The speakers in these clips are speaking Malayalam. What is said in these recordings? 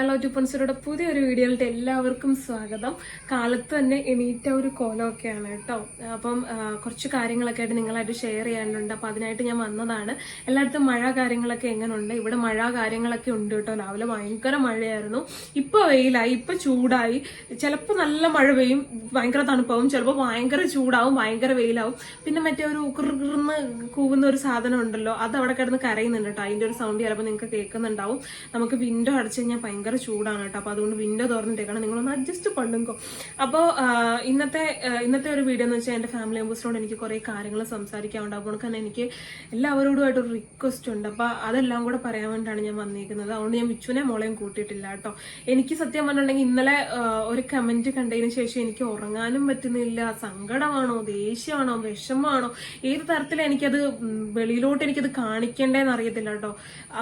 ടുപ്പൻസറുടെ പുതിയൊരു വീഡിയോയിലോട്ട് എല്ലാവർക്കും സ്വാഗതം. കാലത്ത് തന്നെ എണീറ്റ ഒരു കോലമൊക്കെയാണ് കേട്ടോ. അപ്പം കുറച്ച് കാര്യങ്ങളൊക്കെ ആയിട്ട് നിങ്ങളായിട്ട് ഷെയർ ചെയ്യാനുണ്ട്. അപ്പം അതിനായിട്ട് ഞാൻ വന്നതാണ്. എല്ലായിടത്തും മഴ കാര്യങ്ങളൊക്കെ എങ്ങനെയുണ്ട് ഇവിടെ മഴ കാര്യങ്ങളൊക്കെ ഉണ്ട് കേട്ടോ. രാവിലെ ഭയങ്കര മഴയായിരുന്നു. ഇപ്പൊ വെയിലായി ഇപ്പൊ ചൂടായി. ചിലപ്പോൾ നല്ല മഴ പെയ്യും ഭയങ്കര തണുപ്പാവും. ചിലപ്പോൾ ഭയങ്കര ചൂടാവും ഭയങ്കര വെയിലാവും. പിന്നെ മറ്റേ ഒരു കുറുകുറുന്ന് കൂവുന്ന ഒരു സാധനം ഉണ്ടല്ലോ അത് അവിടെ കിടന്ന് കരയുന്നുണ്ട് കേട്ടോ. അതിന്റെ ഒരു സൗണ്ട് ചിലപ്പോൾ നിങ്ങൾക്ക് കേൾക്കുന്നുണ്ടാവും. നമുക്ക് വിൻഡോ അടച്ചു കഴിഞ്ഞാൽ ഭയങ്കര ചൂടാണ് കേട്ടോ. അപ്പോൾ അതുകൊണ്ട് വിൻഡോ തുറന്നിട്ടേക്കണം നിങ്ങളൊന്ന് അഡ്ജസ്റ്റ് പണ്ടുങ്കോ അപ്പോൾ ഇന്നത്തെ ഇന്നത്തെ ഒരു വീഡിയോ എന്ന് വെച്ചാൽ എന്റെ ഫാമിലി മെമ്പേഴ്സിനോട് എനിക്ക് കുറേ കാര്യങ്ങൾ സംസാരിക്കാനുണ്ട് അപ്പോൾ തന്നെ എനിക്ക് എല്ലാവരോടുമായിട്ട് ഒരു റിക്വസ്റ്റ് ഉണ്ട്. അപ്പോൾ അതെല്ലാം കൂടെ പറയാൻ വേണ്ടിയിട്ടാണ് ഞാൻ വന്നിരിക്കുന്നത് അതുകൊണ്ട് ഞാൻ വിച്ചുവിനെ മോളെയും കൂട്ടിയിട്ടില്ല കേട്ടോ. എനിക്ക് സത്യം പറഞ്ഞിട്ടുണ്ടെങ്കിൽ ഇന്നലെ ഒരു കമന്റ് കണ്ടതിന് ശേഷം എനിക്ക് ഉറങ്ങാനും പറ്റുന്നില്ല. സങ്കടമാണോ? ദേഷ്യമാണോ? വിഷമാണോ ഏത് തരത്തിലാണ് എനിക്കത് വെളിയിലോട്ട് എനിക്കത് കാണിക്കേണ്ടതെന്ന് അറിയത്തില്ല കേട്ടോ.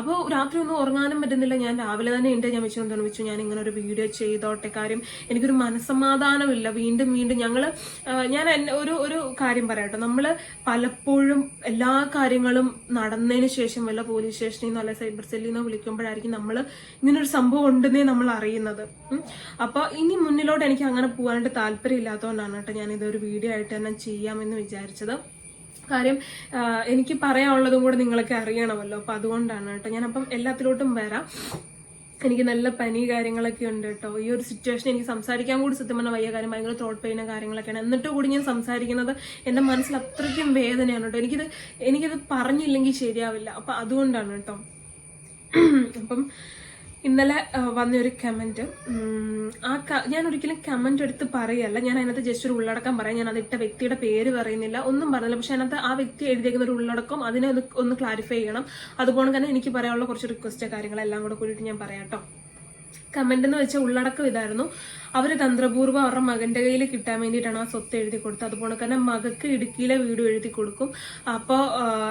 അപ്പോൾ രാത്രി ഒന്നും ഉറങ്ങാനും പറ്റുന്നില്ല. ഞാൻ രാവിലെ തന്നെ ഉണ്ട് ഞാൻ വെച്ചുകൊണ്ട് വെച്ചു ഞാൻ ഇങ്ങനെ ഒരു വീഡിയോ ചെയ്തോട്ടെ കാര്യം. എനിക്കൊരു മനസ്സമാധാനമില്ല. വീണ്ടും വീണ്ടും ഞങ്ങൾ ഞാൻ ഒരു ഒരു കാര്യം പറയാട്ടോ. നമ്മൾ പലപ്പോഴും എല്ലാ കാര്യങ്ങളും നടന്നതിന് ശേഷം വല്ല പോലീസ് സ്റ്റേഷനിൽ നിന്നോ അല്ലെ സൈബർ സെല്ലിൽ നിന്നോ വിളിക്കുമ്പോഴായിരിക്കും നമ്മൾ ഇങ്ങനൊരു സംഭവം ഉണ്ടെന്നേ നമ്മൾ അറിയുന്നത്. അപ്പോൾ അപ്പൊ ഇനി മുന്നിലോട്ട് എനിക്ക് അങ്ങനെ പോകാനായിട്ട് താല്പര്യം ഇല്ലാത്തതുകൊണ്ടാണ് കേട്ടോ ഞാൻ ഇതൊരു വീഡിയോ ആയിട്ട് തന്നെ ചെയ്യാമെന്ന് വിചാരിച്ചത്. കാര്യം എനിക്ക് പറയാനുള്ളതും കൂടെ നിങ്ങളൊക്കെ അറിയണമല്ലോ. അപ്പൊ അതുകൊണ്ടാണ് കേട്ടോ. ഞാൻ എല്ലാത്തിലോട്ടും വരാം. എനിക്ക് നല്ല പനി കാര്യങ്ങളൊക്കെ ഉണ്ട് കേട്ടോ. ഈ ഒരു സിറ്റുവേഷൻ എനിക്ക് സംസാരിക്കാൻ കൂടി സത്യം പറഞ്ഞാൽ വയ്യ. കാര്യം ഭയങ്കര ത്രോട്ട് പെയിനും കാര്യങ്ങളൊക്കെയാണ്. എന്നിട്ട് കൂടി ഞാൻ സംസാരിക്കുന്നത് എന്റെ മനസ്സിൽ അത്രയ്ക്കും വേദനയാണ് കേട്ടോ. എനിക്കിത് എനിക്കിത് പറഞ്ഞില്ലെങ്കിൽ ശരിയാവില്ല. അപ്പം അതുകൊണ്ടാണ് കേട്ടോ. അപ്പം ഇന്നലെ വന്നൊരു കമന്റ് ആ ഞാൻ ഒരിക്കലും കമന്റ് എടുത്ത് പറയല്ല. ഞാൻ അതിനകത്ത് ജസ്റ്റ് ഒരു ഉള്ളടക്കം പറയാം. ഞാൻ അത് ഇട്ട വ്യക്തിയുടെ പേര് പറയുന്നില്ല. ഒന്നും പറഞ്ഞില്ല. പക്ഷെ അതിനകത്ത് ആ വ്യക്തി എഴുതിയേക്കുന്ന ഒരു ഉള്ളടക്കം അതിനെ ഒന്ന് ക്ലാരിഫൈ ചെയ്യണം. അതുപോലെ തന്നെ എനിക്ക് പറയാനുള്ള കുറച്ച് റിക്വസ്റ്റ് കാര്യങ്ങളെല്ലാം കൂടെ കൂടിയിട്ട് ഞാൻ പറയാം കേട്ടോ. കമന്റ് എന്ന് വെച്ചാൽ ഉള്ളടക്കം ഇതായിരുന്നു. അവർ തന്ത്രപൂർവം അവരുടെ മകന്റെ കയ്യിൽ കിട്ടാൻ വേണ്ടിയിട്ടാണ് ആ സ്വത്ത് എഴുതി കൊടുത്തത്. അതുപോലെ തന്നെ മകക്ക് ഇടുക്കിയിലെ വീട് എഴുതി കൊടുക്കും. അപ്പോൾ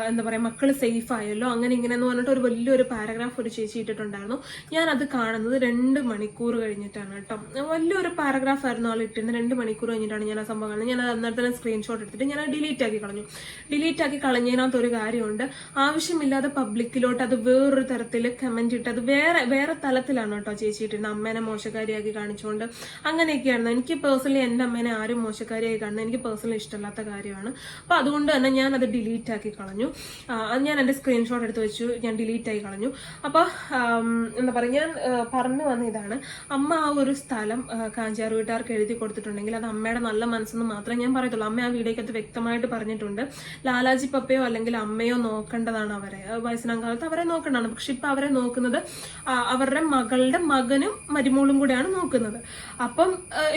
എന്താ പറയാ മക്കൾ സേഫ് ആയല്ലോ. അങ്ങനെ ഇങ്ങനെ എന്ന് പറഞ്ഞിട്ട് ഒരു വലിയൊരു പാരഗ്രാഫ് ഒരു ചേച്ചി ഇട്ടിട്ടുണ്ടായിരുന്നു. ഞാൻ അത് കാണുന്നത് രണ്ട് മണിക്കൂർ കഴിഞ്ഞിട്ടാണ് കേട്ടോ. വലിയൊരു പാരഗ്രാഫ് ആയിരുന്നു ആൾ ഇട്ടിരുന്നത്. രണ്ട് മണിക്കൂർ കഴിഞ്ഞിട്ടാണ് ഞാൻ ആ സംഭവം കാണുന്നത്. ഞാൻ അത് അന്നേരം തന്നെ സ്ക്രീൻഷോട്ട് എടുത്തിട്ട് ഞാൻ ഡിലീറ്റ് ആക്കി കളഞ്ഞു. ഡിലീറ്റ് ആക്കി കളഞ്ഞതിനകത്ത് ഒരു കാര്യമുണ്ട്. ആവശ്യമില്ലാതെ പബ്ലിക്കിലോട്ട് അത് വേറൊരു തരത്തിൽ കമന്റ് ഇട്ട് അത് വേറെ വേറെ തലത്തിലാണ് കേട്ടോ ചേച്ചി ഇട്ടിരുന്നത് അമ്മേനെ മോശക്കാരിയാക്കി കാണിച്ചുകൊണ്ട് അങ്ങനെയൊക്കെയായിരുന്നു. എനിക്ക് പേഴ്സണലി എന്റെ അമ്മേനെ ആരും മോശക്കാരിയായി കാണുന്നത് എനിക്ക് പേഴ്സണലി ഇഷ്ടമല്ലാത്ത കാര്യമാണ്. അപ്പൊ അതുകൊണ്ട് തന്നെ ഞാൻ അത് ഡിലീറ്റ് ആക്കി കളഞ്ഞു. അത് ഞാൻ എന്റെ സ്ക്രീൻഷോട്ട് എടുത്ത് വെച്ചു. ഞാൻ ഡിലീറ്റ് ആയി കളഞ്ഞു. അപ്പോൾ എന്താ പറയുക ഞാൻ പറഞ്ഞു വന്ന ഇതാണ്. അമ്മ ആ ഒരു സ്ഥലം കാഞ്ചാർ വീട്ടുകാർക്ക് എഴുതി കൊടുത്തിട്ടുണ്ടെങ്കിൽ അത് അമ്മയുടെ നല്ല മനസ്സെന്ന് മാത്രമേ ഞാൻ പറയത്തുള്ളൂ. അമ്മ ആ വീഡിയോക്കകത്ത് വ്യക്തമായിട്ട് പറഞ്ഞിട്ടുണ്ട്. ലാലാജി പപ്പയോ അല്ലെങ്കിൽ അമ്മയോ നോക്കേണ്ടതാണ് അവരെ. വയസ്സിനാം കാലത്ത് അവരെ നോക്കേണ്ടതാണ്. പക്ഷെ ഇപ്പൊ അവരെ നോക്കുന്നത് അവരുടെ മകളുടെ മകനും മരുമോളും കൂടെയാണ് നോക്കുന്നത്. അപ്പം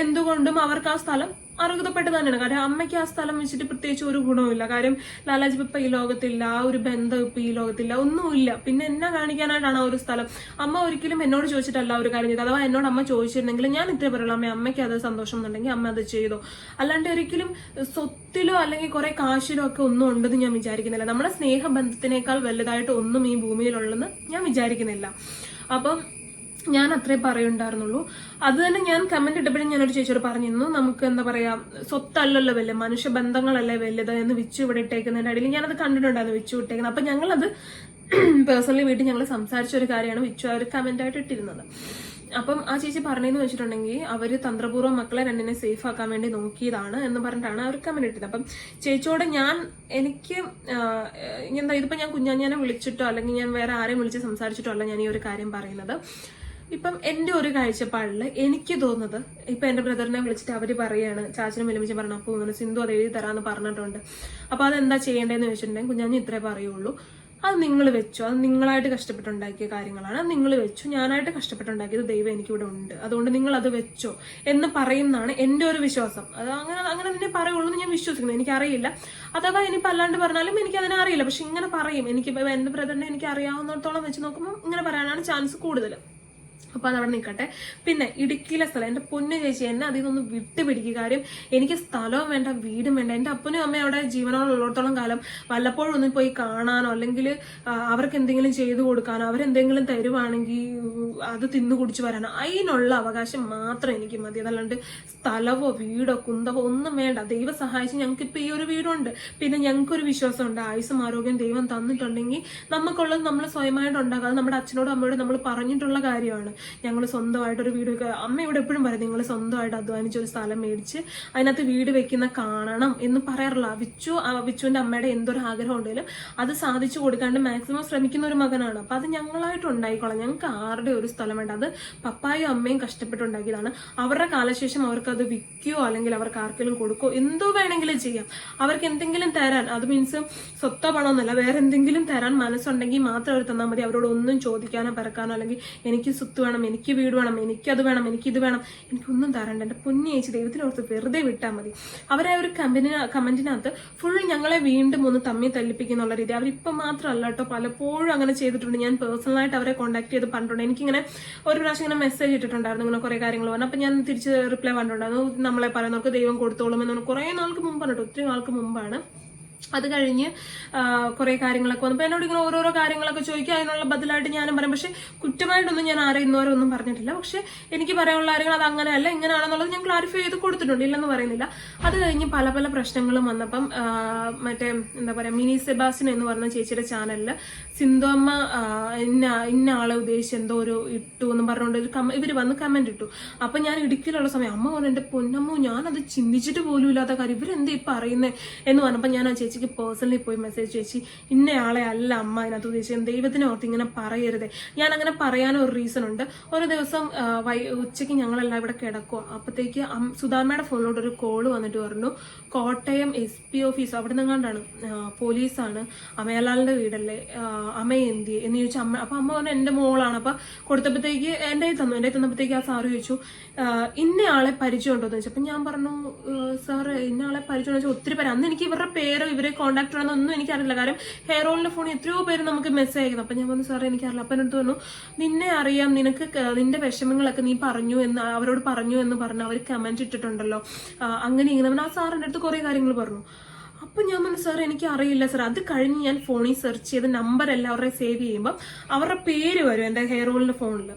എന്തുകൊണ്ടും അവർക്ക് ആ സ്ഥലം അർഹതപ്പെട്ട് തന്നെയാണ്. കാര്യം അമ്മയ്ക്ക് ആ സ്ഥലം വെച്ചിട്ട് പ്രത്യേകിച്ച് ഒരു ഗുണവുമില്ല. കാര്യം ലാലാജി പപ്പ ഈ ലോകത്തില്ല ആ ഒരു ബന്ധം ഇപ്പൊ ഈ ലോകത്തില്ല ഒന്നുമില്ല. പിന്നെ എന്നെ കാണിക്കാനായിട്ടാണ് ആ ഒരു സ്ഥലം. അമ്മ ഒരിക്കലും എന്നോട് ചോദിച്ചിട്ടല്ല ഒരു കാര്യം ചെയ്തത്. അഥവാ എന്നോട് അമ്മ ചോദിച്ചിരുന്നെങ്കിൽ ഞാൻ ഇത്രേ പറയുള്ളൂ. അമ്മ അമ്മയ്ക്ക് അത് സന്തോഷം എന്നുണ്ടെങ്കിൽ അമ്മ അത് ചെയ്തോ. അല്ലാണ്ട് ഒരിക്കലും സ്വത്തിലോ അല്ലെങ്കിൽ കുറെ കാശിലോ ഒക്കെ ഒന്നും ഉണ്ടെന്ന് ഞാൻ വിചാരിക്കുന്നില്ല. നമ്മുടെ സ്നേഹബന്ധത്തിനേക്കാൾ വലുതായിട്ട് ഒന്നും ഈ ഭൂമിയിലുള്ളെന്ന് ഞാൻ വിചാരിക്കുന്നില്ല. അപ്പം ഞാൻ അത്രേ പറയുണ്ടായിരുന്നുള്ളൂ. അത് തന്നെ ഞാൻ കമന്റ് ഇട്ടപ്പോഴും ഞാനൊരു ചേച്ചിയോട് പറഞ്ഞിരുന്നു നമുക്ക് എന്താ പറയാ സ്വത്തല്ലല്ലോ വലുത് മനുഷ്യബന്ധങ്ങളല്ലേ വലുത് എന്ന് വിച്ചു ഇവിടെ ഇട്ടേക്കുന്നതിന്റെ അടിയിൽ ഞാനത് കണ്ടിട്ടുണ്ടായിരുന്നു വിച്ചു ഇട്ടേക്കുന്നത് അപ്പൊ ഞങ്ങളത് പേഴ്സണലി വീട്ടിൽ ഞങ്ങൾ സംസാരിച്ച ഒരു കാര്യമാണ് വിച്ചു ആ ഒരു കമന്റ് ആയിട്ട് ഇട്ടിരുന്നത്. അപ്പം ആ ചേച്ചി പറഞ്ഞതെന്ന് വെച്ചിട്ടുണ്ടെങ്കിൽ അവർ തന്ത്രപൂർവം മക്കളെ രണ്ടിനെ സേഫ് ആക്കാൻ വേണ്ടി നോക്കിയതാണ് എന്ന് പറഞ്ഞിട്ടാണ് അവർ കമന്റ് ഇട്ടത്. അപ്പം ചേച്ചിയോട് ഞാൻ എനിക്ക് എന്താ ഇതിപ്പോ ഞാൻ കുഞ്ഞാഞ്ഞാനെ വിളിച്ചിട്ടോ അല്ലെങ്കിൽ ഞാൻ വേറെ ആരെയും വിളിച്ച് സംസാരിച്ചിട്ടോ അല്ല ഞാൻ ഈ ഒരു കാര്യം പറയുന്നത്. ഇപ്പം എന്റെ ഒരു കാഴ്ചപ്പാടിൽ എനിക്ക് തോന്നുന്നത് ഇപ്പൊ എന്റെ ബ്രദറിനെ വിളിച്ചിട്ട് അവർ പറയാണ് ചാച്ചനും വിലമിച്ചും പറഞ്ഞു അപ്പൊ ഇങ്ങനെ സിന്ധു അത് എഴുതി തരാന്ന് പറഞ്ഞിട്ടുണ്ട്. അപ്പൊ അതെന്താ ചെയ്യേണ്ടതെന്ന് വെച്ചിട്ടുണ്ടെങ്കിൽ കുഞ്ഞാഞ്ഞ് ഇത്രേ പറയുള്ളൂ. അത് നിങ്ങൾ വെച്ചു. അത് നിങ്ങളായിട്ട് കഷ്ടപ്പെട്ടുണ്ടാക്കിയ കാര്യങ്ങളാണ്. അത് നിങ്ങൾ വെച്ചു. ഞാനായിട്ട് കഷ്ടപ്പെട്ടുണ്ടാക്കിയത് ദൈവം എനിക്കിവിടെ ഉണ്ട്. അതുകൊണ്ട് നിങ്ങൾ അത് വെച്ചോ എന്ന് പറയുന്നതാണ് എന്റെ ഒരു വിശ്വാസം. അത് അങ്ങനെ അങ്ങനെ തന്നെ പറയുള്ളൂ എന്ന് ഞാൻ വിശ്വസിക്കുന്നു. എനിക്കറിയില്ല. അഥവാ ഇനിയിപ്പോൾ അല്ലാണ്ട് പറഞ്ഞാലും എനിക്ക് അതിനെ അറിയില്ല. പക്ഷെ ഇങ്ങനെ പറയും. എനിക്ക് എന്റെ ബ്രദറിനെ എനിക്ക് അറിയാവുന്നിടത്തോളം വെച്ച് നോക്കുമ്പോൾ ഇങ്ങനെ പറയാനാണ് ചാൻസ് കൂടുതൽ അപ്പൊ അതവിടെ നിൽക്കട്ടെ. പിന്നെ ഇടുക്കിയിലെ സ്ഥലം. എന്റെ പൊന്നു ചേച്ചി എന്നെ അതിൽ നിന്നൊന്ന് വിട്ടുപിടിക്കുക കാര്യം എനിക്ക് സ്ഥലവും വേണ്ട വീടും വേണ്ട. എന്റെ അപ്പനും അമ്മയും അവിടെ ജീവനോടുള്ളിടത്തോളം കാലം വല്ലപ്പോഴും ഒന്ന് പോയി കാണാനോ അല്ലെങ്കിൽ അവർക്ക് എന്തെങ്കിലും ചെയ്തു കൊടുക്കാനോ അവരെന്തെങ്കിലും തരുവാണെങ്കിൽ അത് തിന്നു കുടിച്ചു വരാനോ അതിനുള്ള അവകാശം മാത്രം എനിക്ക് മതി. അതല്ലാണ്ട് സ്ഥലവോ വീടോ കുന്തവോ ഒന്നും വേണ്ട. ദൈവം സഹായിച്ച് ഞങ്ങൾക്ക് ഇപ്പൊ ഈ ഒരു വീടുണ്ട്. പിന്നെ ഞങ്ങൾക്കൊരു വിശ്വാസമുണ്ട്. ആയുസും ആരോഗ്യം ദൈവം തന്നിട്ടുണ്ടെങ്കിൽ നമുക്കുള്ളത് നമ്മൾ സ്വയമായിട്ട് ഉണ്ടാക്കാതെ നമ്മുടെ അച്ഛനോടും അമ്മയോടും നമ്മൾ പറഞ്ഞിട്ടുള്ള കാര്യമാണ്. ഞങ്ങൾ സ്വന്തമായിട്ടൊരു വീട് വെക്കുക അമ്മ ഇവിടെ എപ്പോഴും പറയും നിങ്ങൾ സ്വന്തമായിട്ട് അധ്വാനിച്ച് ഒരു സ്ഥലം മേടിച്ച് അതിനകത്ത് വീട് വെക്കുന്ന കാണണം എന്ന് പറയാറില്ല വിച്ചു ആ വിച്ചുവിന്റെ അമ്മയുടെ എന്തൊരു ആഗ്രഹം ഉണ്ടെങ്കിലും അത് സാധിച്ചു കൊടുക്കാണ്ട് മാക്സിമം ശ്രമിക്കുന്ന ഒരു മകനാണ്. അപ്പൊ അത് ഞങ്ങളായിട്ട് ഉണ്ടായിക്കോളാം. ഞങ്ങൾക്ക് ആരുടെ ഒരു സ്ഥലം വേണ്ട. അത് പപ്പായും അമ്മയും കഷ്ടപ്പെട്ടുണ്ടാക്കിയതാണ്. അവരുടെ കാലശേഷം അവർക്ക് അത് വിൽക്കുകയോ അല്ലെങ്കിൽ അവർക്ക് ആർക്കെങ്കിലും കൊടുക്കുകയോ എന്തോ വേണമെങ്കിലും ചെയ്യാം. അവർക്ക് എന്തെങ്കിലും തരാൻ അത് മീൻസ് സ്വത്തോ പണമൊന്നുമല്ല വേറെ എന്തെങ്കിലും തരാൻ മനസ്സുണ്ടെങ്കിൽ മാത്രം അവർ തന്നാൽ മതി. അവരോട് ഒന്നും ചോദിക്കാനോ പറക്കാനോ അല്ലെങ്കിൽ എനിക്ക് സ്വത്ത് വേണം എനിക്ക് വീട് വേണം എനിക്കത് വേണം എനിക്കിത് വേണം. എനിക്കൊന്നും തരണ്ട. എന്റെ പൊന്നി ചേച്ചി ദൈവത്തിനോർത്ത് വെറുതെ വിട്ടാൽ മതി. അവരെ ഒരു കമ്പനി കമന്റിനകത്ത് ഫുൾ ഞങ്ങളെ വീണ്ടും ഒന്ന് തമ്മി തല്ലിപ്പിക്കുന്നുള്ള രീതി. അവരിപ്പം മാത്രമല്ല കേട്ടോ പലപ്പോഴും അങ്ങനെ ചെയ്തിട്ടുണ്ട്. ഞാൻ പേഴ്സണലായിട്ട് അവരെ കോൺടാക്ട് ചെയ്ത് പറഞ്ഞിട്ടുണ്ട്. എനിക്കിങ്ങനെ ഒരു പ്രാവശ്യം ഇങ്ങനെ മെസ്സേജ് ഇട്ടിട്ടുണ്ടായിരുന്നു ഇങ്ങനെ കുറെ കാര്യങ്ങൾ പറഞ്ഞു. അപ്പൊ ഞാൻ തിരിച്ച് റിപ്ലൈ പറഞ്ഞിട്ടുണ്ടായിരുന്നു നമ്മളെ പറയുന്നവർക്ക് ദൈവം കൊടുത്തോളും എന്ന് കുറെ നാൾക്ക് മുമ്പാണ് കേട്ടോ ഒത്തിരി നാൾക്ക് മുമ്പാണ്. അത് കഴിഞ്ഞ് കുറെ കാര്യങ്ങളൊക്കെ വന്നപ്പോൾ എന്നോട് ഇങ്ങനെ ഓരോരോ കാര്യങ്ങളൊക്കെ ചോദിക്കുക അതിനുള്ള ബദലായിട്ട് ഞാനും പറയും. പക്ഷെ കുറ്റമായിട്ടൊന്നും ഞാൻ ഇന്നുവരെ ഒന്നും പറഞ്ഞിട്ടില്ല. പക്ഷെ എനിക്ക് പറയാനുള്ള കാര്യങ്ങൾ അത് അങ്ങനെയല്ല ഇങ്ങനെയാണെന്നുള്ളത് ഞാൻ ക്ലാരിഫൈ ചെയ്ത് കൊടുത്തിട്ടുണ്ട്. ഇല്ലെന്ന് പറയുന്നില്ല. അത് കഴിഞ്ഞ് പല പല പ്രശ്നങ്ങളും വന്നപ്പം മറ്റേ എന്താ പറയാ മിനി സെബാസ്റ്റിൻ എന്ന് പറഞ്ഞ ചേച്ചിയുടെ ചാനലിൽ സിന്ധുവമ്മ ഇന്ന ഇന്ന ആളെ ഉദ്ദേശിച്ച് എന്തോ ഒരു ഇട്ടു എന്ന് പറഞ്ഞുകൊണ്ട് ഒരു കമ ഇവർ വന്ന് കമന്റ് ഇട്ടു. അപ്പൊ ഞാൻ ഇടുക്കിയിലുള്ള സമയം അമ്മ പറഞ്ഞു എന്റെ പൊന്നമ്മോ ഞാനത് ചിന്തിച്ചിട്ട് പോലും ഇല്ലാത്ത കാര്യം ഇവരെന്താ ഈ പറയുന്നത് എന്ന് പറഞ്ഞപ്പോൾ ഞാൻ ആ ചേച്ചിക്ക് പേഴ്സണലി പോയി മെസ്സേജ് ചേച്ചി ഇന്നയാളെ അല്ല അമ്മ അതിനകത്ത് ഉദ്ദേശിച്ചത്. ദൈവത്തിനെ ഓർത്ത് ഇങ്ങനെ പറയരുത്. ഞാൻ അങ്ങനെ പറയാനും ഒരു റീസൺ ഉണ്ട്. ഒരു ദിവസം ഉച്ചയ്ക്ക് ഞങ്ങളെല്ലാം ഇവിടെ കിടക്കുക അപ്പത്തേക്ക് സുധാമയുടെ ഫോണിലോട്ട് ഒരു കോൾ വന്നിട്ട് പറഞ്ഞു കോട്ടയം എസ് പി ഓഫീസ് അവിടെ നിന്നാണ്ടാണ് പോലീസാണ് അമയലാലിന്റെ വീടല്ലേ? അമ്മയെ അമ്മ എന്തി എന്ന് ചോദിച്ചു അമ്മ അപ്പൊ അമ്മ പറഞ്ഞു എന്റെ മോളാണ്. അപ്പൊ കൊടുത്തപ്പോഴത്തേക്ക് എന്റെ കയ്യിൽ തന്നു. എന്റെ കയ്യിൽ തന്നപ്പോഴത്തേക്ക് ആ സാറ് ചോദിച്ചു ഇന്നയാളെ പരിചയമുണ്ടോ? എന്ന് ചോദിച്ചു. അപ്പൊ ഞാൻ പറഞ്ഞു സാർ ഇന്ന ആളെ പരിചയം വെച്ചാൽ ഒത്തിരി പേര്. അന്ന് എനിക്ക് ഇവരുടെ പേരോ ഇവരെ കോൺടാക്ട് ചെയ്യണമെന്നോ ഒന്നും എനിക്കറിയില്ല. കാരണം ഹെയർ ഓയിലിന്റെ ഫോണിൽ എത്രയോ പേര് നമുക്ക് മെസ്സേജ് അയക്കുന്നു. അപ്പൊ ഞാൻ പറഞ്ഞു സാറേ എനിക്കറിയില്ല അപ്പൊ എന്നോട് പറഞ്ഞു നിന്നെ അറിയാം നിനക്ക് നിന്റെ വിഷമങ്ങളൊക്കെ നീ പറഞ്ഞു എന്ന് അവരോട് പറഞ്ഞു എന്ന് പറഞ്ഞു അവർ കമന്റ് ഇട്ടിട്ടുണ്ടല്ലോ. അങ്ങനെ ഇങ്ങനെ. ആ സാറിന്റെ അടുത്ത് കുറെ കാര്യങ്ങൾ പറഞ്ഞു. അപ്പൊ ഞാൻ പറഞ്ഞു സാർ എനിക്ക് അറിയില്ല സാർ അത് കഴിഞ്ഞ് ഞാൻ ഫോണിൽ സെർച്ച് ചെയ്ത് നമ്പർ എല്ലാവരുടെയും സേവ് ചെയ്യുമ്പോൾ അവരുടെ പേര് വരും എന്റെ ഹെയർ ഓയിലിന്റെ ഫോണിൽ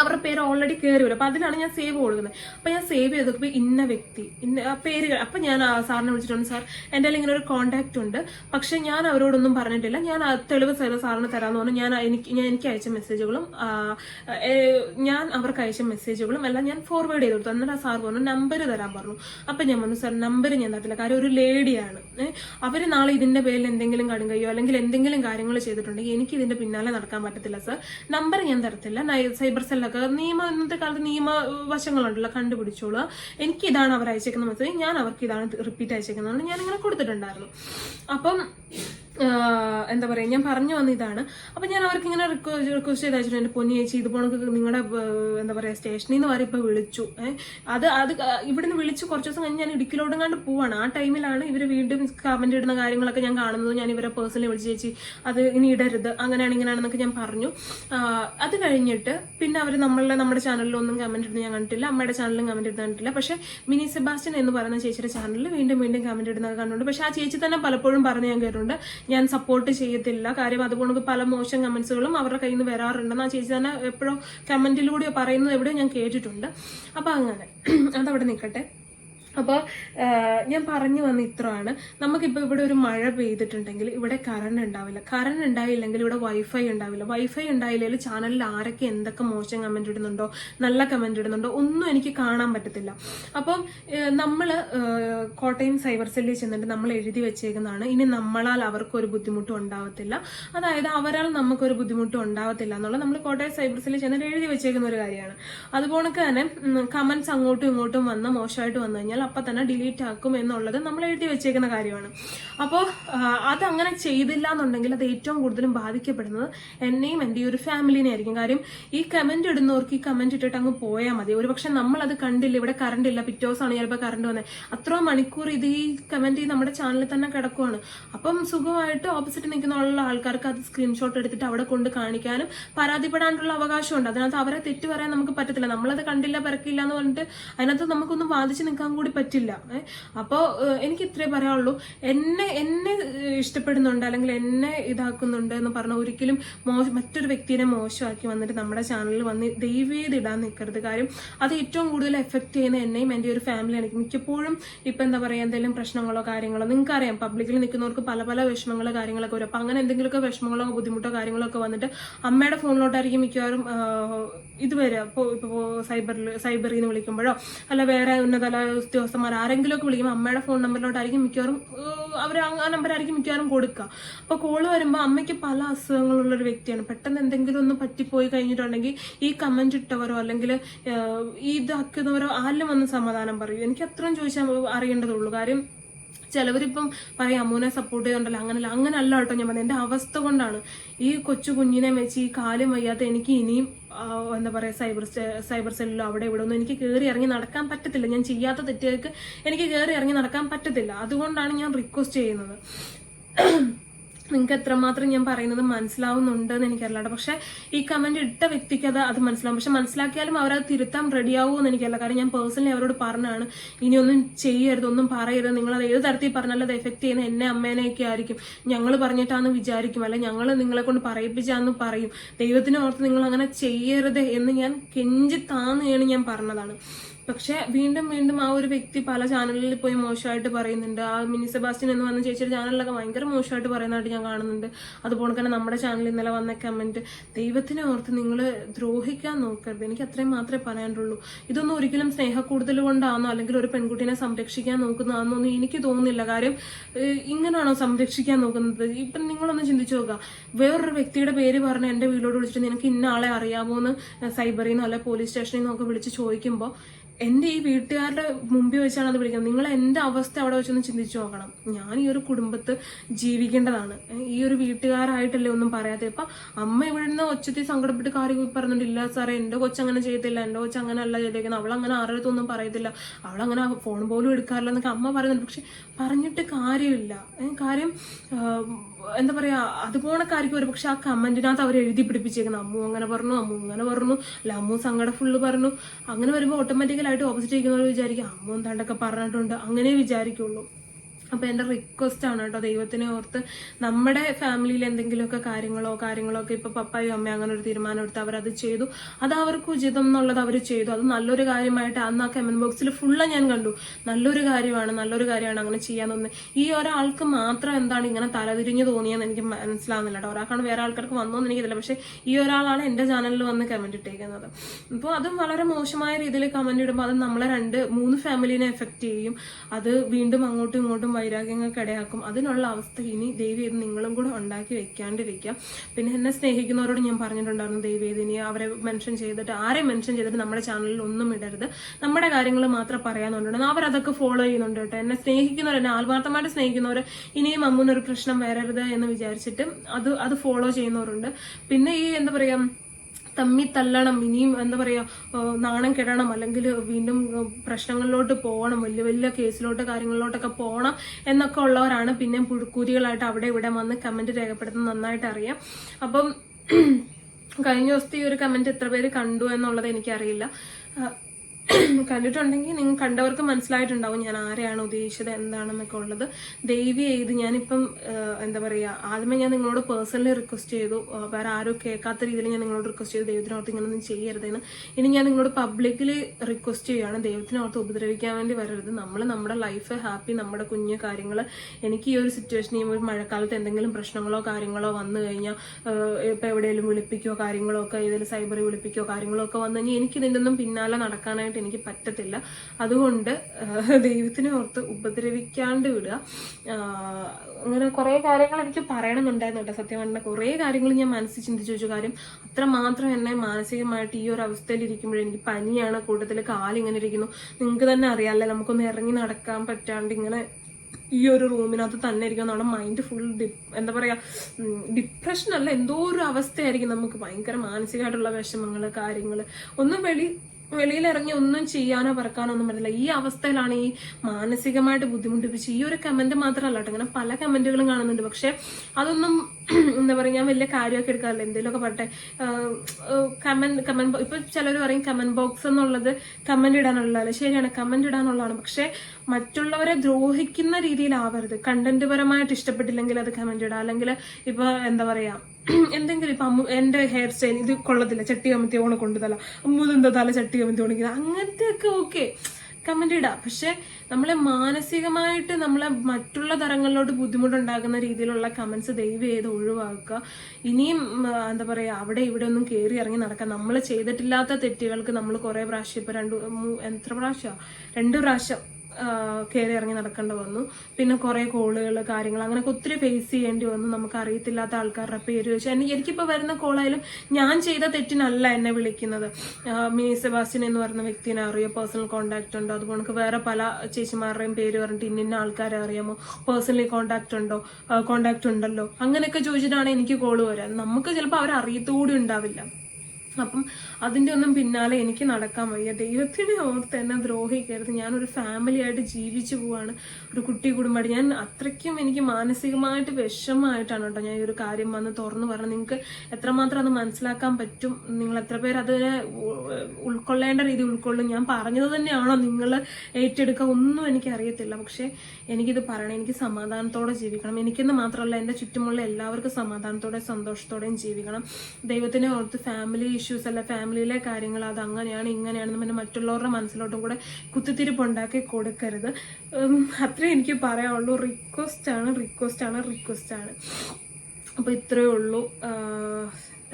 അവരുടെ പേര് ഓൾറെഡി കയറി വരും അപ്പൊ അതിനാണ് ഞാൻ സേവ് കൊടുക്കുന്നത്. അപ്പൊ ഞാൻ സേവ് ചെയ്തപ്പോൾ ഇന്ന വ്യക്തി ഇന്ന പേരുകൾ അപ്പൊ ഞാൻ സാറിനെ വിളിച്ചിട്ടുണ്ട് സാർ എന്റെ ഇങ്ങനെ ഒരു കോൺടാക്ട് ഉണ്ട്. പക്ഷെ ഞാൻ അവരോടൊന്നും പറഞ്ഞിട്ടില്ല. ഞാൻ തെളിവ് സാറിന് തരാമെന്ന് പറഞ്ഞു. ഞാൻ എനിക്ക് ഞാൻ എനിക്ക് അയച്ച മെസ്സേജുകളും ഞാൻ അവർക്ക് അയച്ച മെസ്സേജുകളും എല്ലാം ഞാൻ ഫോർവേഡ് ചെയ്ത് കൊടുത്തു. എന്നിട്ട് സാർ പറഞ്ഞു നമ്പർ തരാൻ പറഞ്ഞു. അപ്പൊ ഞാൻ പറഞ്ഞു സാർ നമ്പർ ഞാൻ തരത്തില്ല. കാര്യം ഒരു ലേഡിയാണ്. അവർ നാളെ ഇതിന്റെ പേരിൽ എന്തെങ്കിലും കടുങ്കയോ അല്ലെങ്കിൽ എന്തെങ്കിലും കാര്യങ്ങൾ ചെയ്തിട്ടുണ്ടെങ്കിൽ എനിക്ക് ഇതിന്റെ പിന്നാലെ നടക്കാൻ പറ്റത്തില്ല സാർ. നമ്പർ ഞാൻ തരത്തില്ല. സൈബർ സൈബർ സെല്ലൊക്കെ നിയമ ഇന്നത്തെ കാലത്ത് നിയമ വശങ്ങളുണ്ടല്ലോ കണ്ടുപിടിച്ചോളൂ. എനിക്ക് ഇതാണ് അവർ അയച്ചേക്കുന്ന ഞാൻ അവർക്ക് ഇതാണ് റിപ്പീറ്റ് അയച്ചേക്കുന്നതുകൊണ്ട് ഞാൻ ഇങ്ങനെ കൊടുത്തിട്ടുണ്ടായിരുന്നു. അപ്പം എന്താ പറയാ ഞാൻ പറഞ്ഞു വന്ന ഇതാണ്. അപ്പൊ ഞാൻ അവർക്ക് ഇങ്ങനെ റിക്വസ്റ്റ് ചെയ്ത് അയച്ചിട്ടുണ്ട്. എന്റെ പൊന്നി ചേച്ചി ഇത് പോണക്ക് നിങ്ങളുടെ എന്താ പറയാ സ്റ്റേഷനിൽ നിന്ന് വരെ ഇപ്പൊ വിളിച്ചു. അത് അത് ഇവിടുന്ന് വിളിച്ച് കുറച്ച് ദിവസം കഴിഞ്ഞ് ഞാൻ ഇടുക്കിലോട്ടും കണ്ട് പോവാണ്. ആ ടൈമിലാണ് ഇവർ വീണ്ടും കമന്റ് ഇടുന്ന കാര്യങ്ങളൊക്കെ ഞാൻ കാണുന്നത്. ഞാൻ ഇവരെ പേഴ്സണലി വിളിച്ച് ചേച്ചി അത് ഇനി ഇടരുത്. അങ്ങനെയാണ് ഇങ്ങനെയാണെന്നൊക്കെ ഞാൻ പറഞ്ഞു. അത് കഴിഞ്ഞിട്ട് പിന്നെ അവർ നമ്മളെ നമ്മുടെ ചാനലിൽ ഒന്നും കമന്റ് ഇടുന്നത് ഞാൻ കണ്ടിട്ടില്ല. അമ്മയുടെ ചാനലിലും കമന്റ് ഇടുന്ന കണ്ടിട്ടില്ല. പക്ഷെ മിനി സെബാസ്റ്റ്യൻ എന്ന് പറയുന്ന ചേച്ചിയുടെ ചാനലിൽ വീണ്ടും വീണ്ടും കമന്റ് ഇടുന്നത് കണ്ടുണ്ട് പക്ഷെ ആ ചേച്ചി തന്നെ പലപ്പോഴും പറഞ്ഞു ഞാൻ കേട്ടിട്ടുണ്ട്. ഞാൻ സപ്പോർട്ട് ചെയ്യത്തില്ല. കാര്യം അതുകൊണ്ട് പല മോശം കമന്റ്സുകളും അവരുടെ കയ്യിൽ നിന്ന് വരാറുണ്ടെന്ന് ആ ചേച്ചി തന്നെ എപ്പോഴും കമന്റിലൂടെ പറയുന്നത് എവിടെയോ ഞാൻ കേട്ടിട്ടുണ്ട്. അപ്പൊ അങ്ങനെ അതവിടെ നിൽക്കട്ടെ. അപ്പോൾ ഞാൻ പറഞ്ഞു വന്ന ഇത്രയാണ്. നമുക്കിപ്പോൾ ഇവിടെ ഒരു മഴ പെയ്തിട്ടുണ്ടെങ്കിൽ ഇവിടെ കറണ്ട് ഉണ്ടാവില്ല. കറണ്ട് ഉണ്ടായില്ലെങ്കിൽ ഇവിടെ വൈഫൈ ഉണ്ടാവില്ല. വൈഫൈ ഉണ്ടായില്ലെങ്കിൽ ചാനലിൽ ആരൊക്കെ എന്തൊക്കെ മോശം കമന്റ് ഇടുന്നുണ്ടോ നല്ല കമന്റ് ഇടുന്നുണ്ടോ ഒന്നും എനിക്ക് കാണാൻ പറ്റത്തില്ല. അപ്പം നമ്മൾ കോട്ടയം സൈബർ സെല്ലിൽ ചെന്നിട്ട് നമ്മൾ എഴുതി വെച്ചേക്കുന്നതാണ്. ഇനി നമ്മളാൽ അവർക്കൊരു ബുദ്ധിമുട്ടും ഉണ്ടാവത്തില്ല. അതായത് അവരാൽ നമുക്കൊരു ബുദ്ധിമുട്ടും ഉണ്ടാവത്തില്ല എന്നുള്ളത് നമ്മൾ കോട്ടയം സൈബർ സെല്ലിൽ ചെന്നിട്ട് എഴുതി വെച്ചേക്കുന്ന ഒരു കാര്യമാണ്. അതുപോലെ തന്നെ കമന്റ്സ് അങ്ങോട്ടും ഇങ്ങോട്ടും വന്ന് മോശമായിട്ട് വന്നു കഴിഞ്ഞാൽ അപ്പൊ തന്നെ ഡിലീറ്റ് ആക്കും എന്നുള്ളത് നമ്മൾ എഴുതി വെച്ചേക്കുന്ന കാര്യമാണ്. അപ്പോൾ അത് അങ്ങനെ ചെയ്തില്ല എന്നുണ്ടെങ്കിൽ അത് ഏറ്റവും കൂടുതലും ബാധിക്കപ്പെടുന്നത് എന്നെയും എന്റെ ഒരു ഫാമിലിനെ ആയിരിക്കും. കാര്യം ഈ കമന്റ് ഇടുന്നവർക്ക് ഈ കമന്റ് ഇട്ടിട്ട് അങ്ങ് പോയാൽ മതി. ഒരുപക്ഷെ നമ്മൾ അത് കണ്ടില്ല. ഇവിടെ കറണ്ട് ഇല്ല. പിറ്റേ ദിവസമാണ് ചിലപ്പോൾ കറണ്ട് വന്നത് അത്ര മണിക്കൂർ ഇത് ഈ കമന്റ് നമ്മുടെ ചാനലിൽ തന്നെ കിടക്കുവാണ്. അപ്പം സുഖമായിട്ട് ഓപ്പോസിറ്റ് നിൽക്കുന്ന ആൾക്കാർക്ക് അത് സ്ക്രീൻഷോട്ട് എടുത്തിട്ട് അവിടെ കൊണ്ട് കാണിക്കാനും പരാതിപ്പെടാനുള്ള അവകാശമുണ്ട്. അതിനകത്ത് അവരെ തെറ്റ് പറയാൻ നമുക്ക് പറ്റത്തില്ല. നമ്മളത് കണ്ടില്ല പിറക്കില്ല എന്ന് പറഞ്ഞിട്ട് അതിനകത്ത് നമുക്കൊന്നും വാദിച്ച് നിൽക്കാൻ കൂടി പറ്റില്ല. അപ്പോൾ അപ്പോ എനിക്ക് ഇത്രേ പറയാനുള്ളൂ. എന്നെ എന്നെ ഇഷ്ടപ്പെടുന്നുണ്ട് അല്ലെങ്കിൽ എന്നെ ഇതാക്കുന്നുണ്ട് എന്ന് പറഞ്ഞാൽ ഒരിക്കലും മോശം മറ്റൊരു വ്യക്തിനെ മോശമാക്കി വന്നിട്ട് നമ്മുടെ ചാനലിൽ വന്ന് ദൈവീത ഇടാൻ നിൽക്കരുത് കാര്യം അത് ഏറ്റവും കൂടുതൽ എഫക്ട് ചെയ്യുന്ന എന്നെയും എന്റെ ഒരു ഫാമിലി എനിക്ക് മിക്കപ്പോഴും ഇപ്പൊ എന്താ പറയാ എന്തെങ്കിലും പ്രശ്നങ്ങളോ കാര്യങ്ങളോ നിങ്ങൾക്ക് അറിയാം പബ്ലിക്കിൽ നിൽക്കുന്നവർക്ക് പല പല വിഷമങ്ങളോ കാര്യങ്ങളൊക്കെ വരും. അപ്പൊ അങ്ങനെ എന്തെങ്കിലുമൊക്കെ വിഷമങ്ങളോ ബുദ്ധിമുട്ടോ കാര്യങ്ങളോ ഒക്കെ വന്നിട്ട് അമ്മയുടെ ഫോണിലോട്ടായിരിക്കും മിക്കവാറും ഇത് വരിക. ഇപ്പോൾ ഇപ്പോൾ സൈബറിൽ സൈബറിൽ നിന്ന് വിളിക്കുമ്പോഴോ അല്ല വേറെ ഉന്നതല ഉദ്യോഗസ്ഥന്മാർ ആരെങ്കിലും ഒക്കെ വിളിക്കുമ്പോൾ അമ്മയുടെ ഫോൺ നമ്പറിലോട്ടായിരിക്കും മിക്കവാറും അവർ ആ നമ്പറായിരിക്കും മിക്കവാറും കൊടുക്കുക അപ്പോൾ കോൾ വരുമ്പോൾ അമ്മയ്ക്ക് പല അസുഖങ്ങളുള്ള ഒരു വ്യക്തിയാണ്. പെട്ടെന്ന് എന്തെങ്കിലും ഒന്ന് പറ്റിപ്പോയി കഴിഞ്ഞിട്ടുണ്ടെങ്കിൽ ഈ കമന്റ് ഇട്ടവരോ അല്ലെങ്കിൽ ഇതാക്കുന്നവരോ ആരിലും വന്ന് സമാധാനം പറയൂ. എനിക്ക് അത്രയും ചോദിച്ചാൽ അറിയേണ്ടതുള്ളൂ. കാര്യം ചിലവരിപ്പം പറയും അമ്മൂനെ സപ്പോർട്ട് ചെയ്തുണ്ടല്ലോ. അങ്ങനല്ല. അങ്ങനല്ല കേട്ടോ ഞാൻ പറഞ്ഞത്. എന്റെ അവസ്ഥ കൊണ്ടാണ്. ഈ കൊച്ചു കുഞ്ഞിനെ വെച്ച് ഈ കാലും വയ്യാത്ത എനിക്ക് ഇനിയും എന്താ പറയുക സൈബർ സൈബർ സെല്ലിലോ അവിടെ ഇവിടെ ഒന്നും എനിക്ക് കയറി ഇറങ്ങി നടക്കാൻ പറ്റത്തില്ല. ഞാൻ ചെയ്യാത്ത തെറ്റുകൾക്ക് എനിക്ക് കയറി ഇറങ്ങി നടക്കാൻ പറ്റത്തില്ല. അതുകൊണ്ടാണ് ഞാൻ റിക്വസ്റ്റ് ചെയ്യുന്നത്. നിങ്ങൾക്ക് എത്രമാത്രം ഞാൻ പറയുന്നത് മനസ്സിലാവുന്നുണ്ട് എന്ന് എനിക്കറിയില്ല. പക്ഷെ ഈ കമന്റ് ഇട്ട വ്യക്തിക്ക് അത് അത് മനസ്സിലാവും. പക്ഷെ മനസ്സിലാക്കിയാലും അവരത് തിരുത്താൻ റെഡിയാവുമോ എന്ന് എനിക്കറിയില്ല. കാരണം ഞാൻ പേഴ്സണലി അവരോട് പറഞ്ഞാണ് ഇനിയൊന്നും ചെയ്യരുത് ഒന്നും പറയരുത്. നിങ്ങൾ ഏത് തരത്തിൽ പറഞ്ഞാലും അത് എഫക്ട് ചെയ്യുന്ന എന്നെ അമ്മേനെയൊക്കെ ആയിരിക്കും. ഞങ്ങൾ പറഞ്ഞിട്ടാന്ന് വിചാരിക്കും. അല്ലെ ഞങ്ങൾ നിങ്ങളെ കൊണ്ട് പറയിപ്പിച്ചാന്ന് പറയും. ദൈവത്തിനെ ഓർത്ത് നിങ്ങൾ അങ്ങനെ ചെയ്യരുത് എന്ന് ഞാൻ കെഞ്ചി താന്നെയാണ് ഞാൻ പറഞ്ഞതാണ്. പക്ഷെ വീണ്ടും വീണ്ടും ആ ഒരു വ്യക്തി പല ചാനലിൽ പോയി മോശമായിട്ട് പറയുന്നുണ്ട്. ആ മിനി സെബാസ്റ്റ്യൻ എന്ന് വന്ന ചേച്ചിയുടെ ചാനലിലൊക്കെ ഭയങ്കര മോശമായിട്ട് പറയുന്നതായിട്ട് ഞാൻ കാണുന്നുണ്ട്. അതുപോലെ തന്നെ നമ്മുടെ ചാനലിൽ ഇന്നലെ വന്ന കമന്റ് ദൈവത്തിനെ ഓർത്ത് നിങ്ങൾ ദ്രോഹിക്കാൻ നോക്കരുത്. എനിക്ക് അത്രയും മാത്രമേ പറയാനുള്ളൂ. ഇതൊന്നും ഒരിക്കലും സ്നേഹക്കൂടുതൽ കൊണ്ടാണോ അല്ലെങ്കിൽ ഒരു പെൺകുട്ടിനെ സംരക്ഷിക്കാൻ നോക്കുന്നതാണോ എന്ന് എനിക്ക് തോന്നുന്നില്ല. കാര്യം ഇങ്ങനെയാണോ സംരക്ഷിക്കാൻ നോക്കുന്നത്? ഇപ്പം നിങ്ങളൊന്ന് ചിന്തിച്ചു നോക്കുക. വേറൊരു വ്യക്തിയുടെ പേര് പറഞ്ഞ് എന്റെ വീട്ടിലോട് വിളിച്ചിട്ട് നിനക്ക് ഇന്ന ആളെ അറിയാമോ എന്ന് സൈബറിൽ നിന്നോ അല്ലെ പോലീസ് സ്റ്റേഷനിൽ നിന്നൊക്കെ വിളിച്ച് ചോദിക്കുമ്പോൾ എന്റെ ഈ വീട്ടുകാരുടെ മുമ്പിൽ വെച്ചാണ് അത് പിടിക്കുന്നത് നിങ്ങൾ എന്റെ അവസ്ഥ അവിടെ വെച്ചൊന്ന് ചിന്തിച്ചു നോക്കണം. ഞാൻ ഈ ഒരു കുടുംബത്ത് ജീവിക്കേണ്ടതാണ്. ഈ ഒരു വീട്ടുകാരായിട്ടല്ലേ ഒന്നും പറയാതെ ഇപ്പൊ അമ്മ ഇവിടെ നിന്ന് ഒച്ചത്തിൽ സങ്കടപ്പെട്ട് കാര്യം പറഞ്ഞിട്ട് ഇല്ല സാറേ എന്റെ കൊച്ചങ്ങനെ ചെയ്യത്തില്ല എന്റെ കൊച്ചങ്ങനെ അല്ല ചെയ്തേക്കുന്നത് അവളങ്ങനെ ആരുടെ പറയത്തില്ല. അവളങ്ങനെ ഫോൺ പോലും എടുക്കാറില്ല എന്നൊക്കെ അമ്മ പറയുന്നുണ്ട്. പക്ഷെ പറഞ്ഞിട്ട് കാര്യമില്ല. കാര്യം എന്താ പറയാ അതുപോണക്കായിരിക്കും ഒരു പക്ഷെ ആ കമന്റിനകത്ത് അവർ എഴുതി പിടിപ്പിച്ചേക്കുന്നത് അമ്മു അങ്ങനെ പറഞ്ഞു അമ്മു അങ്ങനെ പറഞ്ഞു അല്ല അമ്മു സങ്കടം ഫുള്ള് പറഞ്ഞു. അങ്ങനെ വരുമ്പോൾ ഓട്ടോമാറ്റിക്കലായിട്ട് ഓപ്പോസിറ്റ് ഇരിക്കുന്നവർ വിചാരിക്കും അമ്മു എന്താണ്ടൊക്കെ പറഞ്ഞിട്ടുണ്ട്. അങ്ങനെ വിചാരിക്കുള്ളൂ. അപ്പൊ എന്റെ റിക്വസ്റ്റാണ് കേട്ടോ ദൈവത്തിനെ ഓർത്ത് നമ്മുടെ ഫാമിലിയിൽ എന്തെങ്കിലുമൊക്കെ കാര്യങ്ങളോ കാര്യങ്ങളോ ഒക്കെ ഇപ്പോൾ പപ്പായും അമ്മയും അങ്ങനെ ഒരു തീരുമാനം എടുത്ത് അവരത് ചെയ്തു. അത് അവർക്ക് ഉചിതം എന്നുള്ളത് അവർ ചെയ്തു. അത് നല്ലൊരു കാര്യമായിട്ട് അന്ന് ആ കമന്റ് ബോക്സിൽ ഫുള്ള് ഞാൻ കണ്ടു. നല്ലൊരു കാര്യമാണ് നല്ലൊരു കാര്യമാണ് അങ്ങനെ ചെയ്യാൻ ഈ ഒരാൾക്ക് മാത്രം എന്താണ് ഇങ്ങനെ തലതിരിഞ്ഞു തോന്നിയെന്ന് എനിക്ക് മനസ്സിലാവുന്നില്ല കേട്ടോ. ഒരാൾക്കാണ് വേറെ ആൾക്കാർക്ക് വന്നോന്ന് എനിക്കില്ല പക്ഷേ ഈ ഒരാളാണ് എന്റെ ചാനലിൽ വന്ന് കമന്റ് ഇട്ടേക്കുന്നത്. അപ്പോൾ അതും വളരെ മോശമായ രീതിയിൽ കമന്റ് ഇടുമ്പോൾ അത് നമ്മളെ രണ്ട് മൂന്ന് ഫാമിലിനെ എഫക്റ്റ് ചെയ്യും. അത് വീണ്ടും അങ്ങോട്ടും ഇങ്ങോട്ടും വൈരാഗ്യങ്ങൾക്ക് ഇടയാക്കും അതിനുള്ള അവസ്ഥ ഇനി ദൈവം നിങ്ങളും കൂടെ ഉണ്ടാക്കി വെക്കാണ്ടിരിക്കുക. പിന്നെ എന്നെ സ്നേഹിക്കുന്നവരോട് ഞാൻ പറഞ്ഞിട്ടുണ്ടായിരുന്നു ദൈവം ഇനി അവരെ മെൻഷൻ ചെയ്തിട്ട് ആരെ മെൻഷൻ ചെയ്തിട്ട് നമ്മുടെ ചാനലിൽ ഒന്നും ഇടരുത്. നമ്മുടെ കാര്യങ്ങൾ മാത്രം പറയാന്നുണ്ട് അവരതൊക്കെ ഫോളോ ചെയ്യുന്നുണ്ട് കേട്ടോ. എന്നെ സ്നേഹിക്കുന്നവർ എന്നെ ആത്മാർത്ഥമായിട്ട് സ്നേഹിക്കുന്നവർ ഇനിയും അമ്മൂനൊരു പ്രശ്നം വരരുത് എന്ന് വിചാരിച്ചിട്ട് അത് അത് ഫോളോ ചെയ്യുന്നവരുണ്ട്. പിന്നെ ഈ എന്താ പറയാ തമ്മി തല്ലണം ഇനിയും എന്താ പറയുക നാണം കെടണം അല്ലെങ്കിൽ വീണ്ടും പ്രശ്നങ്ങളിലോട്ട് പോകണം വലിയ വലിയ കേസിലോട്ട് കാര്യങ്ങളിലോട്ടൊക്കെ പോകണം എന്നൊക്കെ ഉള്ളവരാണ്. പിന്നെ പുഴുക്കൂരികളായിട്ട് അവിടെ ഇവിടെ വന്ന് കമന്റ് രേഖപ്പെടുത്തുന്നത് നന്നായിട്ട് അറിയാം. അപ്പം കഴിഞ്ഞ ദിവസത്തെ ഈ ഒരു കമന്റ് എത്ര പേര് കണ്ടു എന്നുള്ളത് എനിക്കറിയില്ല. കണ്ടിട്ടുണ്ടെങ്കിൽ നിങ്ങൾ കണ്ടവർക്ക് മനസ്സിലായിട്ടുണ്ടാവും ഞാൻ ആരെയാണ് ഉദ്ദേശിച്ചത് എന്താണെന്നൊക്കെ ഉള്ളത്. ദൈവി ചെയ്ത് ഞാനിപ്പം എന്താ പറയുക ആദ്യമേ ഞാൻ നിങ്ങളോട് പേഴ്സണലി റിക്വസ്റ്റ് ചെയ്തു. വേറെ ആരും കേൾക്കാത്ത രീതിയിൽ ഞാൻ നിങ്ങളോട് റിക്വസ്റ്റ് ചെയ്തു. ദൈവത്തിനോർത്ത് ഇങ്ങനൊന്നും ചെയ്യരുതെന്ന്. ഇനി ഞാൻ നിങ്ങളോട് പബ്ലിക്കലി റിക്വസ്റ്റ് ചെയ്യുകയാണ്. ദൈവത്തിനോർത്ത് ഉപദ്രവിക്കാൻ വേണ്ടി വരരുത്. നമ്മൾ നമ്മുടെ ലൈഫ് ഹാപ്പി നമ്മുടെ കുഞ്ഞു കാര്യങ്ങൾ. എനിക്ക് ഈ ഒരു സിറ്റുവേഷൻ ഈ ഒരു മഴക്കാലത്ത് എന്തെങ്കിലും പ്രശ്നങ്ങളോ കാര്യങ്ങളോ വന്നു കഴിഞ്ഞാൽ ഇപ്പം എവിടെയെങ്കിലും വിളിപ്പിക്കുകയോ കാര്യങ്ങളോ ഒക്കെ ഏതെങ്കിലും സൈബറിൽ വിളിപ്പിക്കുകയോ കാര്യങ്ങളോ ഒക്കെ വന്നു കഴിഞ്ഞാൽ എനിക്ക് ഇതിന്റെ ഒന്നും പിന്നാലെ നടക്കാനായിട്ട് എനിക്ക് പറ്റത്തില്ല. അതുകൊണ്ട് ദൈവത്തിനെ ഓർത്ത് ഉപദ്രവിക്കാണ്ട് വിടുക. അങ്ങനെ കുറേ കാര്യങ്ങൾ എനിക്ക് പറയണമെന്നുണ്ടായിരുന്നു കേട്ടോ സത്യം പറഞ്ഞാൽ കുറേ കാര്യങ്ങൾ ഞാൻ മനസ്സിൽ ചിന്തിച്ചു വെച്ചു. കാര്യം അത്രമാത്രം എന്നെ മാനസികമായിട്ട് ഈ ഒരു അവസ്ഥയിൽ ഇരിക്കുമ്പോഴേ എനിക്ക് പനിയാണ്. കൂട്ടത്തിൽ കാലിങ്ങനെ ഇരിക്കുന്നു. നിങ്ങൾക്ക് തന്നെ അറിയാമല്ലേ നമുക്കൊന്ന് ഇറങ്ങി നടക്കാൻ പറ്റാണ്ട് ഇങ്ങനെ ഈ ഒരു റൂമിനകത്ത് തന്നെ ഇരിക്കും നമ്മുടെ മൈൻഡ് ഫുൾ എന്താ പറയുക ഡിപ്രഷൻ അല്ല എന്തോ ഒരു അവസ്ഥയായിരിക്കും നമുക്ക്. ഭയങ്കര മാനസികമായിട്ടുള്ള വിഷമങ്ങൾ കാര്യങ്ങൾ ഒന്നും വെളി വെളിയിലിറങ്ങി ഒന്നും ചെയ്യാനോ പറക്കാനോ ഒന്നും പറ്റില്ല ഈ അവസ്ഥയിലാണ് ഈ മാനസികമായിട്ട് ബുദ്ധിമുട്ടിപ്പിച്ച് ഈ ഒരു കമന്റ് മാത്രമല്ല കേട്ടോ. ഇങ്ങനെ പല കമന്റുകളും കാണുന്നുണ്ട്. പക്ഷെ അതൊന്നും എന്താ പറയുക ഞാൻ വലിയ കാര്യമൊക്കെ എടുക്കാറില്ല. എന്തെങ്കിലുമൊക്കെ പറട്ടെ കമന്റ് കമന്റ് ഇപ്പൊ ചിലർ പറയും കമന്റ് ബോക്സ് എന്നുള്ളത് കമന്റ് ഇടാനുള്ളതല്ല. ശരിയാണ് കമന്റ് ഇടാനുള്ളതാണ്. പക്ഷെ മറ്റുള്ളവരെ ദ്രോഹിക്കുന്ന രീതിയിലാവരുത്. കണ്ടന്റ് പരമായിട്ട് ഇഷ്ടപ്പെട്ടില്ലെങ്കിൽ അത് കമന്റ് ഇടാം. അല്ലെങ്കിൽ ഇപ്പൊ എന്താ പറയാ എന്തെങ്കിലും ഇപ്പൊ അമ്മ എന്റെ ഹെയർ സ്റ്റൈൽ ഇത് കൊള്ളത്തില്ല. ചട്ടി കമത്തി ഓണ കൊണ്ടുതല. അമ്മുതെന്താ തല ചട്ടി കമത്തി ഓണിക്കുന്നത് അങ്ങനത്തെ ഒക്കെ ഓക്കെ കമന്റ് ഇടാം. പക്ഷെ നമ്മളെ മാനസികമായിട്ട് നമ്മളെ മറ്റുള്ള തരങ്ങളിലോട്ട് ബുദ്ധിമുട്ടുണ്ടാക്കുന്ന രീതിയിലുള്ള കമന്റ്സ് ദയവ് ചെയ്ത് ഒഴിവാക്കുക. ഇനിയും എന്താ പറയാ അവിടെ ഇവിടെ ഒന്നും കയറി ഇറങ്ങി നടക്കാം നമ്മൾ ചെയ്തിട്ടില്ലാത്ത തെറ്റുകൾക്ക് നമ്മൾ കുറെ പ്രാവശ്യം ഇപ്പൊ രണ്ടു എത്ര പ്രാവശ്യം? രണ്ടു പ്രാവശ്യം കയറി ഇറങ്ങി നടക്കേണ്ടി വന്നു. പിന്നെ കുറെ കോളുകൾ കാര്യങ്ങൾ അങ്ങനെയൊക്കെ ഒത്തിരി ഫേസ് ചെയ്യേണ്ടി വന്നു. നമുക്ക് അറിയത്തില്ലാത്ത ആൾക്കാരുടെ പേര് വെച്ച്. എന്നെ എനിക്കിപ്പോൾ വരുന്ന കോളായാലും ഞാൻ ചെയ്ത തെറ്റിനല്ല എന്നെ വിളിക്കുന്നത്. മീ സെബാസ്റ്റ്യൻ എന്ന് പറയുന്ന വ്യക്തിനെ അറിയോ? പേഴ്സണൽ കോൺടാക്റ്റ് ഉണ്ടോ? അതുപോലെ നമുക്ക് വേറെ പല ചേച്ചിമാരുടെയും പേര് പറഞ്ഞിട്ട് ഇന്ന ആൾക്കാരെ അറിയാമോ? പേഴ്സണലി കോൺടാക്റ്റ് ഉണ്ടോ? കോൺടാക്റ്റ് ഉണ്ടല്ലോ? അങ്ങനെയൊക്കെ ചോദിച്ചിട്ടാണ് എനിക്ക് കോൾ വരാൻ നമുക്ക് ചിലപ്പോൾ അവർ അറിയത്തുകൂടി ഉണ്ടാവില്ല. അപ്പം അതിന്റെ ഒന്നും പിന്നാലെ എനിക്ക് നടക്കാൻ വയ്യ. ദൈവത്തിനെ ഓർത്ത് എന്നെ ദ്രോഹിക്കരുത്. ഞാനൊരു ഫാമിലി ആയിട്ട് ജീവിച്ചു പോവാണ്. ഒരു കുട്ടി കുടുംബമായിട്ട്. ഞാൻ അത്രയ്ക്കും എനിക്ക് മാനസികമായിട്ട് വിഷമമായിട്ടാണ് കേട്ടോ ഞാൻ ഈ ഒരു കാര്യം വന്ന് തുറന്നു പറഞ്ഞു നിങ്ങൾക്ക് എത്രമാത്രം അത് മനസ്സിലാക്കാൻ പറ്റും? നിങ്ങൾ എത്ര പേര് അതിനെ ഉൾക്കൊള്ളേണ്ട രീതി ഉൾക്കൊള്ളും. ഞാൻ പറഞ്ഞത് തന്നെയാണോ നിങ്ങൾ ഏറ്റെടുക്കുക? ഒന്നും എനിക്ക് അറിയത്തില്ല. പക്ഷെ എനിക്കിത് പറയണം. എനിക്ക് സമാധാനത്തോടെ ജീവിക്കണം. എനിക്കെന്ന് മാത്രമല്ല എന്റെ ചുറ്റുമുള്ള എല്ലാവർക്കും സമാധാനത്തോടെ സന്തോഷത്തോടെയും ജീവിക്കണം. ദൈവത്തിനെ ഓർത്ത് ഫാമിലി ഇഷ്യൂസ് അല്ല ഫാമിലിയിലെ കാര്യങ്ങൾ അത് അങ്ങനെയാണ് ഇങ്ങനെയാണെന്ന് പിന്നെ മറ്റുള്ളവരുടെ മനസ്സിലോട്ടും കൂടെ കുത്തിത്തിരിപ്പ് ഉണ്ടാക്കി കൊടുക്കരുത്. അത്രേ എനിക്ക് പറയാനുള്ളൂ. റിക്വസ്റ്റ് ആണ് റിക്വസ്റ്റ് ആണ് റിക്വസ്റ്റ് ആണ്. അപ്പോൾ ഇത്രയേ ഉള്ളൂ.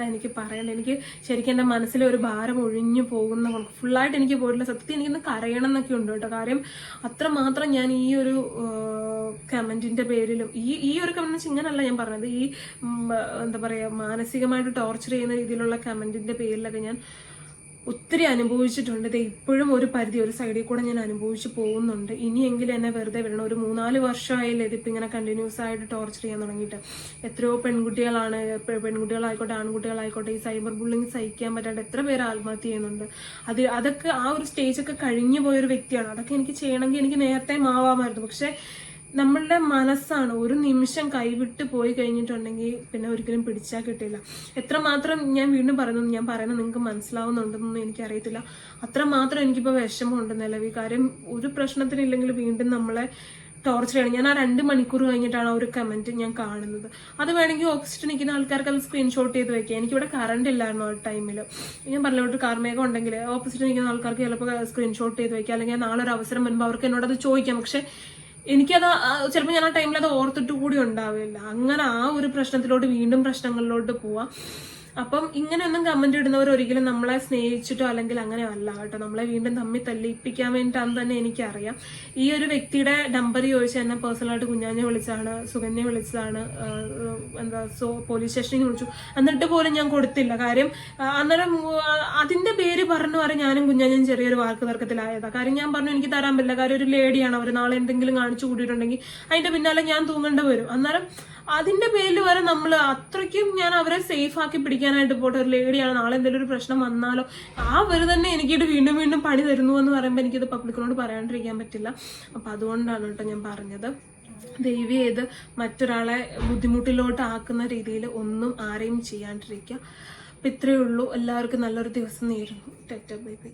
എനിക്ക് പറയണ്ട എനിക്ക് ശരിക്കും എന്റെ മനസ്സിൽ ഒരു ഭാരം ഒഴിഞ്ഞു പോകുന്ന ഫുള്ളായിട്ട് എനിക്ക് പോയിട്ടില്ല. സത്യത്തിൽ എനിക്കൊന്ന് കരയണം എന്നൊക്കെ ഉണ്ട് കേട്ടോ. കാര്യം അത്രമാത്രം ഞാൻ ഈ ഒരു കമന്റിന്റെ പേരിലും ഈ ഈ ഒരു കമന്റ് ഇങ്ങനല്ല ഞാൻ പറഞ്ഞത്. ഈ എന്താ പറയാ മാനസികമായിട്ട് ടോർച്ചർ ചെയ്യുന്ന രീതിയിലുള്ള കമന്റിന്റെ പേരിലൊക്കെ ഞാൻ ഒത്തിരി അനുഭവിച്ചിട്ടുണ്ട്. ഇത് ഇപ്പോഴും ഒരു പരിധി ഒരു സൈഡിൽ കൂടെ ഞാൻ അനുഭവിച്ചു പോകുന്നുണ്ട്. ഇനിയെങ്കിലും എന്നെ വെറുതെ വിടണം. ഒരു മൂന്നാൽ വർഷമായില്ലേ ഇതിപ്പോ ഇങ്ങനെ കണ്ടിന്യൂസ് ആയിട്ട് ടോർച്ചർ ചെയ്യാൻ തുടങ്ങിയിട്ട്. എത്രയോ പെൺകുട്ടികളാണ് പെൺകുട്ടികളായിക്കോട്ടെ ആൺകുട്ടികളായിക്കോട്ടെ ഈ സൈബർ ബുള്ളിങ് സഹിക്കാൻ പറ്റാണ്ട് എത്ര പേര് ആത്മഹത്യ ചെയ്യുന്നുണ്ട്. അത് അതൊക്കെ ആ ഒരു സ്റ്റേജൊക്കെ കഴിഞ്ഞു പോയൊരു വ്യക്തിയാണ്. അതൊക്കെ എനിക്ക് ചെയ്യണമെങ്കിൽ എനിക്ക് നേരത്തെ മാവാമായിരുന്നു. പക്ഷെ നമ്മളുടെ മനസ്സാണ് ഒരു നിമിഷം കൈവിട്ട് പോയി കഴിഞ്ഞിട്ടുണ്ടെങ്കിൽ പിന്നെ ഒരിക്കലും പിടിച്ചാൽ കിട്ടില്ല. എത്രമാത്രം ഞാൻ വീണ്ടും പറയുന്നു ഞാൻ പറയുന്നത് നിങ്ങൾക്ക് മനസ്സിലാവുന്നുണ്ടെന്നൊന്നും എനിക്കറിയത്തില്ല. അത്രമാത്രം എനിക്കിപ്പോൾ വിഷമമുണ്ട് നിലവിൽ. കാര്യം ഒരു പ്രശ്നത്തിനില്ലെങ്കിൽ വീണ്ടും നമ്മളെ ടോർച്ചർ ചെയ്യണം. ഞാൻ ആ രണ്ട് മണിക്കൂർ കഴിഞ്ഞിട്ടാണ് ആ ഒരു കമന്റ് ഞാൻ കാണുന്നത്. അത് വേണമെങ്കിൽ ഓപ്പോസിറ്റ് നിൽക്കുന്ന ആൾക്കാർക്ക് അത് സ്ക്രീൻഷോട്ട് ചെയ്ത് വെക്കാം. എനിക്കിവിടെ കറണ്ട് ഇല്ലായിരുന്നു ആ ടൈമിൽ ഞാൻ പറഞ്ഞ ഒരു കാർമേഘം ഉണ്ടെങ്കിൽ ഓപ്പോസിറ്റ് നിൽക്കുന്ന ആൾക്കാർക്ക് ചിലപ്പോൾ സ്ക്രീൻഷോട്ട് ചെയ്ത് വെക്കാം. അല്ലെങ്കിൽ നാളെ ഒരു അവസരം വരുമ്പോൾ അവർക്ക് എന്നോട് അത് ചോദിക്കാം. പക്ഷെ എനിക്കത് ചിലപ്പോൾ ഞാൻ ആ ടൈമിൽ അത് ഓർത്തിട്ട് കൂടി ഉണ്ടാവില്ല. അങ്ങനെ ആ ഒരു പ്രശ്നത്തിലോട്ട് വീണ്ടും പ്രശ്നങ്ങളിലോട്ട് പോവാം. അപ്പം ഇങ്ങനെയൊന്നും കമന്റ് ഇടുന്നവർ ഒരിക്കലും നമ്മളെ സ്നേഹിച്ചിട്ടോ അല്ലെങ്കിൽ അങ്ങനെ അല്ല കേട്ടോ. നമ്മളെ വീണ്ടും തമ്മിൽ തല്ലിപ്പിക്കാൻ വേണ്ടിയിട്ടാന്ന് തന്നെ എനിക്കറിയാം. ഈ ഒരു വ്യക്തിയുടെ നമ്പർ ചോദിച്ച് എന്നെ പേഴ്സണലായിട്ട് കുഞ്ഞാഞ്ഞെ വിളിച്ചാണ് സുകന്യെ വിളിച്ചതാണ് എന്താ സോ പോലീസ് സ്റ്റേഷനിൽ വിളിച്ചു. എന്നിട്ട് പോലും ഞാൻ കൊടുത്തില്ല. കാര്യം അന്നേരം അതിന്റെ പേര് പറഞ്ഞു വരെ ഞാനും കുഞ്ഞാഞ്ഞും ചെറിയൊരു വാക്ക് തർക്കത്തിലായതാ. കാര്യം ഞാൻ പറഞ്ഞു എനിക്ക് തരാൻ പറ്റില്ല. കാര്യം ഒരു ലേഡിയാണ് അവർ നാളെ എന്തെങ്കിലും കാണിച്ചു കൂടിയിട്ടുണ്ടെങ്കിൽ അതിന്റെ പിന്നാലെ ഞാൻ തൂങ്ങേണ്ടി വരും. അന്നേരം അതിന്റെ പേരിൽ വരെ നമ്മൾ അത്രയ്ക്കും ഞാൻ അവരെ സേഫ് ആക്കി പിടിക്കാനായിട്ട് പോട്ടെ. ഒരു ലേഡിയാണ് നാളെ എന്തെങ്കിലും ഒരു പ്രശ്നം വന്നാലോ ആ അവർ തന്നെ എനിക്കിട്ട് വീണ്ടും വീണ്ടും പണി തരുന്നു എന്ന് പറയുമ്പോൾ എനിക്കിത് പബ്ലിക്കിനോട് പറയാണ്ടിരിക്കാൻ പറ്റില്ല. അപ്പൊ അതുകൊണ്ടാണ് കേട്ടോ ഞാൻ പറഞ്ഞത്. ദൈവി ഏത് മറ്റൊരാളെ ബുദ്ധിമുട്ടിലോട്ട് ആക്കുന്ന രീതിയിൽ ഒന്നും ആരെയും ചെയ്യാണ്ടിരിക്കുക. അപ്പൊ ഇത്രയേ ഉള്ളൂ. എല്ലാവർക്കും നല്ലൊരു ദിവസം നേരുന്നു. ടെറ്റ ബൈ ബൈ.